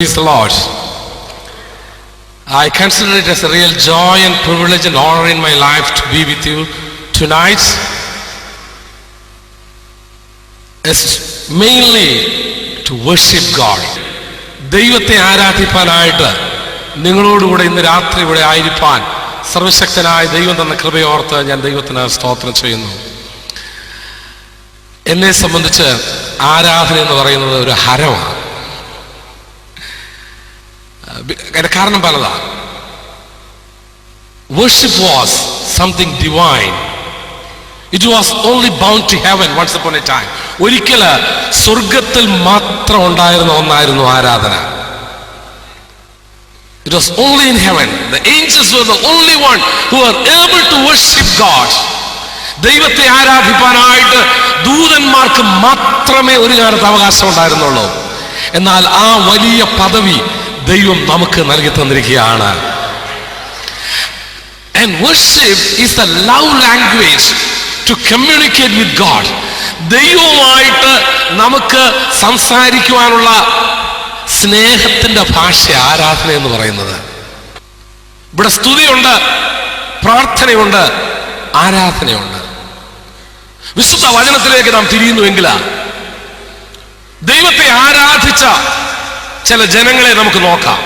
Praise the Lord. I consider it as a real joy and privilege and honor in my life to be with you tonight. It's mainly to worship God. ദൈവത്തെ ആരാധിപ്പാനായിട്ട് നിങ്ങളോടുകൂടെ ഇന്ന് രാത്രി ഇവിടെ ആയിരിക്കാൻ സർവശക്തനായ ദൈവം തന്ന കൃപയോർത്ത് ഞാൻ ദൈവത്തിന് സ്തോത്രം ചെയ്യുന്നു എന്നെ സംബന്ധിച്ച് ആരാധന എന്ന് പറയുന്നത് ഒരു ഹരമാണ് കാരണം പലതാ. Worship was something divine it was only bound to heaven once upon a time ഒരിക്കൽ സ്വർഗത്തിൽ മാത്രം ഉണ്ടായിരുന്ന ഒന്നായിരുന്നു ആരാധന. It was only in heaven the angels were the only one who are able to worship God ദൈവത്തെ ആരാധിപ്പാനായിട്ട് ദൂതന്മാർക്ക് മാത്രമേ ഒരു കാലത്ത് അവകാശം ഉണ്ടായിരുന്നുള്ളൂ. എന്നാൽ ആ വലിയ പദവി ദൈവം നമുക്ക് നൽകി തന്നിരിക്കുകയാണ്. And worship is the നമുക്ക് സംസാരിക്കുവാനുള്ള സ്നേഹത്തിന്റെ ഭാഷ ആരാധന എന്ന് പറയുന്നത്. ഇവിടെ സ്തുതിയുണ്ട് പ്രാർത്ഥനയുണ്ട് ആരാധനയുണ്ട്. വിശുദ്ധ വചനത്തിലേക്ക് നാം തിരിയുന്നുവെങ്കിൽ ദൈവത്തെ ആരാധിച്ച ചില ജനങ്ങളെ നമുക്ക് നോക്കാം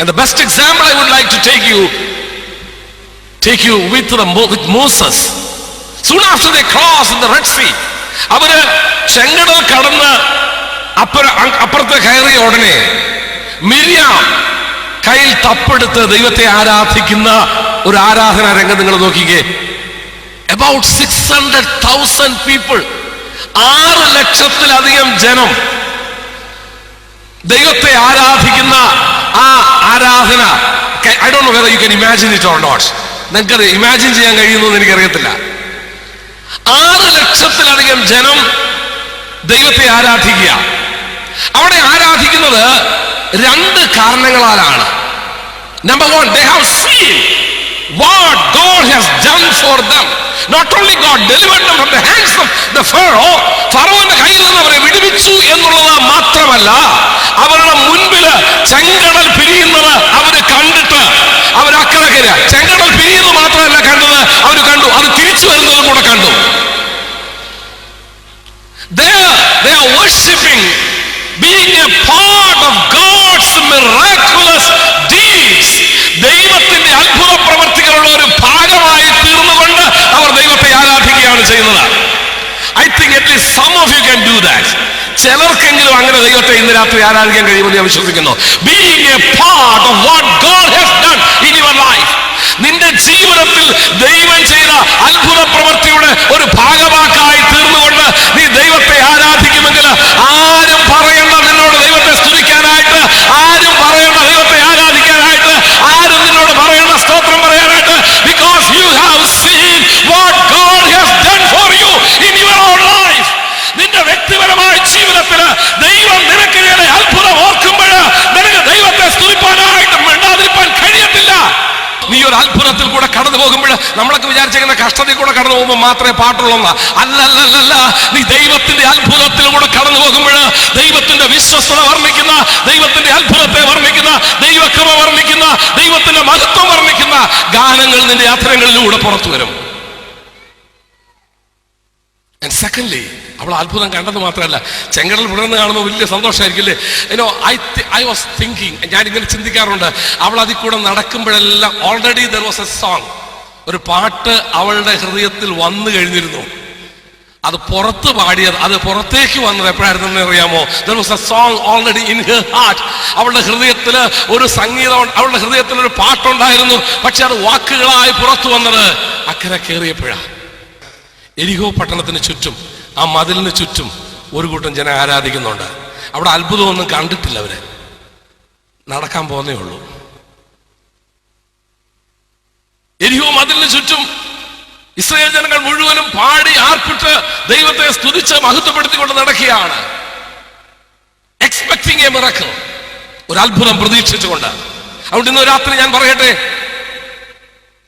And the best example I would like to take you, take you with, the, with Moses. Soon after crossed in the Red Sea, അവർ ചെങ്കടൽ കടന്ന് അപ്പുറ അപ്പുറത്ത് കയറിയ ഉടനെ മിരിയാം കയ്യിൽ തപ്പെടുത്ത് ദൈവത്തെ ആരാധിക്കുന്ന ഒരു ആരാധന രംഗം നിങ്ങൾ നോക്കിക്കേ about six hundred thousand people ആറ് ലക്ഷത്തിലധികം ജനം ദൈവത്തെ ആരാധിക്കുന്ന ആ ആരാധന. I don't know you can imagine it or not നിങ്ങൾക്കത് ഇമാജിൻ ചെയ്യാൻ കഴിയുന്നു എന്ന് എനിക്കറിയത്തില്ല. ആറ് ലക്ഷത്തിലധികം ജനം ദൈവത്തെ ആരാധിക്കുക. അവിടെ ആരാധിക്കുന്നത് രണ്ട് കാരണങ്ങളാലാണ്. Number one they have seen what God has done for them not only God delivered from the hands of the Pharaoh ഫറോന്റെ കയ്യിൽ നിന്ന് അവരെ വിടുവിച്ചു എന്നുള്ളത് മാത്രമല്ല അവരുടെ മുൻപിൽ രാത്രി ആരാധിക്കാൻ കഴിയുമെന്ന് ഞാൻ വിശ്വസിക്കുന്നു. നിന്റെ ജീവിതത്തിൽ ദൈവം ചെയ്ത അത്ഭുത പ്രവൃത്തിയുടെ ഒരു ഭാഗവാക്കായി തീർന്നുകൊണ്ട് നീ ദൈവത്തെ ആരാധിക്കുമെങ്കിൽ ആരും പറയണ്ട നിന്നോട് ദൈവത്തെ സ്തുതിക്കാനായിട്ട് ആരും പറയണ്ട ദൈവത്തെ ആരാധിക്കാനായിട്ട് ആരും നിന്നോട് പറയണ്ട സ്തോത്രം പറയാനായിട്ട് because you have seen what God has done for you in your own life നിന്റെ വ്യക്തിപരമായ ജീവിതത്തിൽ ദൈവം നിനക്ക് നേരെ അത്ഭുതം ഓർക്കുമ്പോൾ നിനക്ക് ദൈവത്തെ സ്തുതിപ്പാനായിട്ട് മിണ്ടാതിരിപ്പാൻ കഴിയത്തില്ല നീ ഒരു അത്ഭുതത്തിൽ കൂടെ കടന്നു പോകുമ്പോൾ നമ്മളൊക്കെ വിചാരിച്ചിരിക്കുന്ന കഷ്ടത്തിൽ കൂടെ കടന്നു പോകുമ്പോൾ മാത്രമേ പാട്ടുള്ളൂ അല്ലല്ലല്ല നീ ദൈവത്തിന്റെ അത്ഭുതത്തിലൂടെ കടന്നു പോകുമ്പോൾ ദൈവത്തിന്റെ വിശ്വസ്തത വർണിക്കുന്ന ദൈവത്തിന്റെ അത്ഭുതത്തെ വർണിക്കുന്ന ദൈവക്രമ വർണിക്കുന്ന ദൈവത്തിന്റെ മഹത്വം വർണിക്കുന്ന ഗാനങ്ങൾ നിന്റെ യാത്രകളിലൂടെ പുറത്തു വരും. ആൻഡ് സെക്കൻഡ്ലി അവൾ അത്ഭുതം കണ്ടത് മാത്രമല്ല ചെങ്കടൽ വിടർന്ന് കാണുമ്പോൾ വലിയ സന്തോഷമായിരിക്കില്ലേ? ഏനോ ഐ ഐ വാസ് തിങ്കിങ് ഞാൻ ഇങ്ങനെ ചിന്തിക്കാറുണ്ട് അവൾ അതിൽ കൂടെ നടക്കുമ്പോഴെല്ലാം already there was a song ഒരു പാട്ട് അവളുടെ ഹൃദയത്തിൽ വന്നു കഴിഞ്ഞിരുന്നു. അത് പുറത്ത് പാടിയത് അത് പുറത്തേക്ക് വന്നത് എപ്പോഴായിരുന്നു അറിയാമോ? Song already in her heart അവളുടെ ഹൃദയത്തിൽ ഒരു സംഗീതം അവളുടെ ഹൃദയത്തിൽ ഒരു പാട്ടുണ്ടായിരുന്നു. പക്ഷെ അത് വാക്കുകളായി പുറത്തു വന്നത് അക്കരെ കയറിയപ്പോഴാണ് എരിഹോ പട്ടണത്തിന് ചുറ്റും ആ മതിലിന് ചുറ്റും ഒരു കൂട്ടം ജനം ആരാധിക്കുന്നുണ്ട്. അവിടെ അത്ഭുതമൊന്നും കണ്ടിട്ടില്ല അവർ. നടക്കാൻ പോന്നേ ഉള്ളൂ. എരിഹോ മതിലിന് ചുറ്റും ഇസ്രയേൽ ജനങ്ങൾ മുഴുവനും പാടി ആർപ്പിട്ട് ദൈവത്തെ സ്തുതിച്ച് മഹത്വപ്പെടുത്തിക്കൊണ്ട് നടക്കുകയാണ്. എക്സ്പെക്ടിങ് എ മിറക്കൽ ഒരു അത്ഭുതം പ്രതീക്ഷിച്ചുകൊണ്ട്. അതുകൊണ്ട് ഇന്ന് രാത്രി ഞാൻ പറയട്ടെ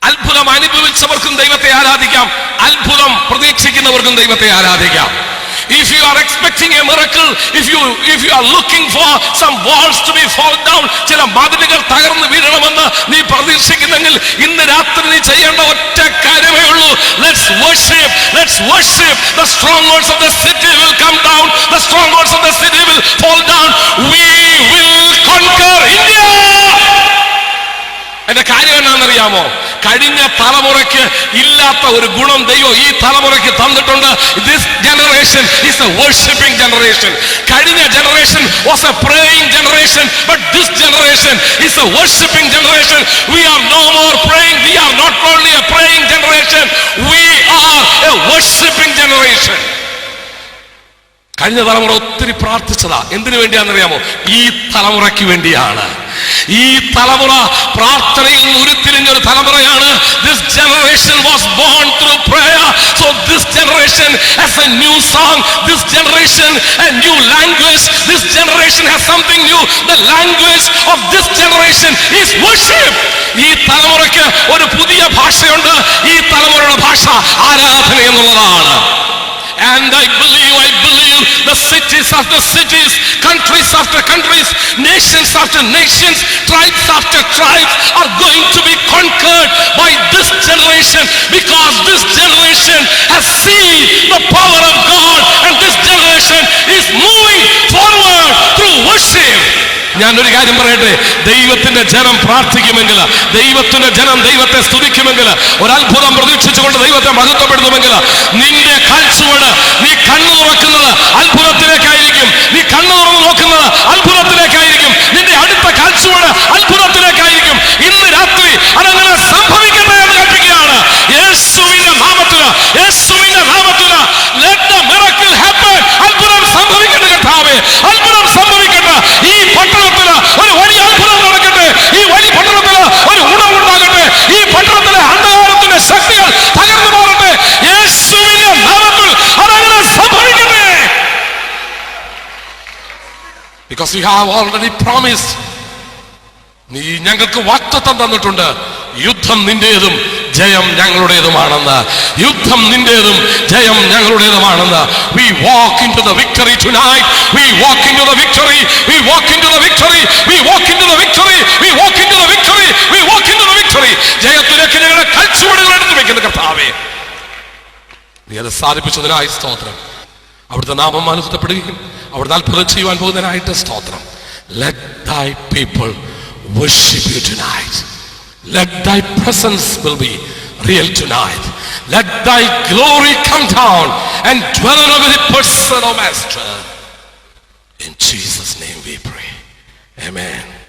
അത്ഭുതം അനുഭവിച്ചവർക്കും ദൈവത്തെ ആരാധിക്കാം അത്ഭുതം പ്രതീക്ഷിക്കുന്നവർക്കും ദൈവത്തെ ആരാധിക്കാം. If you are expecting a miracle, if you if you are looking for some walls to be fall down, ചില മതിലുകൾ തകർന്നു വീഴണമെന്ന് നീ പ്രതീക്ഷിക്കുന്നെങ്കിൽ ഇന്ന് രാത്രി worship. Let's worship. The strongholds of the city will come down. The strongholds of the city will fall down. We will conquer India. എന്റെ കാര്യം എന്നാണെന്നറിയാമോ കഴിഞ്ഞ തലമുറയ്ക്ക് ഇല്ലാത്ത ഒരു ഗുണം ദൈവം ഈ തലമുറയ്ക്ക് തന്നിട്ടുണ്ട്. This generation is a worshipping generation കഴിഞ്ഞ generation was a praying generation but this generation is a worshipping generation we are no more praying we are not only a praying generation we are a worshipping generation കഴിഞ്ഞ തലമുറ ഒത്തിരി പ്രാർത്ഥിച്ചതാ. എന്തിനു വേണ്ടിയാണെന്നറിയാമോ? ഈ തലമുറയ്ക്ക് വേണ്ടിയാണ്. ഈ തലമുറ പ്രാർത്ഥനയിൽ ഉരുത്തിരിഞ്ഞ ഒരു തലമുറയാണ്. This generation was born through prayer so this generation has a new song this generation a new language this generation has something new the language of this generation is worship ഈ തലമുറയ്ക്ക് ഒരു പുതിയ ഭാഷയുണ്ട്. ഈ തലമുറയുടെ ഭാഷ ആരാധന എന്നുള്ളതാണ് And I believe, I believe the cities after cities, countries after countries, nations after nations, tribes after tribes are going to be conquered by this generation because this generation ഞാൻ ഒരു കാര്യം പറയട്ടെ? ദൈവത്തിന്റെ ജനം പ്രാർത്ഥിക്കുമെങ്കിൽ ദൈവത്തിന്റെ ജനം ദൈവത്തെ സ്തുതിക്കുമെങ്കിൽ ഒരത്ഭുതം പ്രതീക്ഷിച്ചുകൊണ്ട് ദൈവത്തെ മഹത്വപ്പെടുത്തുമെങ്കിൽ നിന്റെ കാഴ്ചയോട് നീ കണ്ണു തുറക്കുന്നത് അത്ഭുതത്തിലേക്കായിരിക്കും നീ കണ്ണു തുറന്ന് നോക്കുന്നത് അത്ഭുതത്തിലേക്കായിരിക്കും നിന്റെ അടുത്ത കാഴ്ചയോട് അത്ഭുതത്തിലേക്കായിരിക്കും ഇന്ന് രാത്രി അതങ്ങനെ സംഭവിക്കട്ടെ എന്ന് കൽപ്പിക്കുകയാണ് യേശുവിന്റെ നാമത്തിൽ യേശുവിന്റെ നാമത്തിൽ let the miracle happen അത്ഭുതം സംഭവിക്കട്ടെ കർത്താവേ അത്ഭുതം സംഭവിക്കട്ടെ ഈ പട്ടണത്തിൽ ഒരു വലിയ അത്ഭുതം നടക്കട്ടെ ഈ വലിയ പട്ടണത്തിൽ ഒരു ഉണവുണ്ടാകട്ടെ ഈ പട്ടണത്തിലെ അന്ധകാരത്തിന്റെ ശക്തികൾ തകർന്നു പോകട്ടെ യേശുവിന്റെ നാമത്തിൽ അതങ്ങനെ സംഭവിക്കട്ടെ already promised നീ ഞങ്ങൾക്ക് വാക്തത്വം തന്നിട്ടുണ്ട് യുദ്ധം നിന്റേതും ജയം ഞങ്ങളുടേതുമാണെന്ന് യുദ്ധം നിന്റേതും ജയം ഞങ്ങളുടേതുമാണെന്ന് we walk into the victory tonight we walk into the victory we walk into the victory we walk into the victory we walk into the victory we walk into the victory ജയത്തിലേക്ക് ഞങ്ങളുടെ കൽച്ചുവടുകൾ എടുത്തു വെക്കുന്ന കർത്താവേ നീ അത് സാധിപ്പിച്ചതിനായി സ്തോത്രം അവിടുത്തെ നാമം അനുഭവപ്പെടുകയും അവിടുത്തെ അത്ഭുതം ചെയ്യുവാൻ പോകുന്നതിനായിട്ട് സ്തോത്രം let thy people worship you tonight let thy presence will be real tonight let thy glory come down and dwell on every person oh master in jesus name we pray amen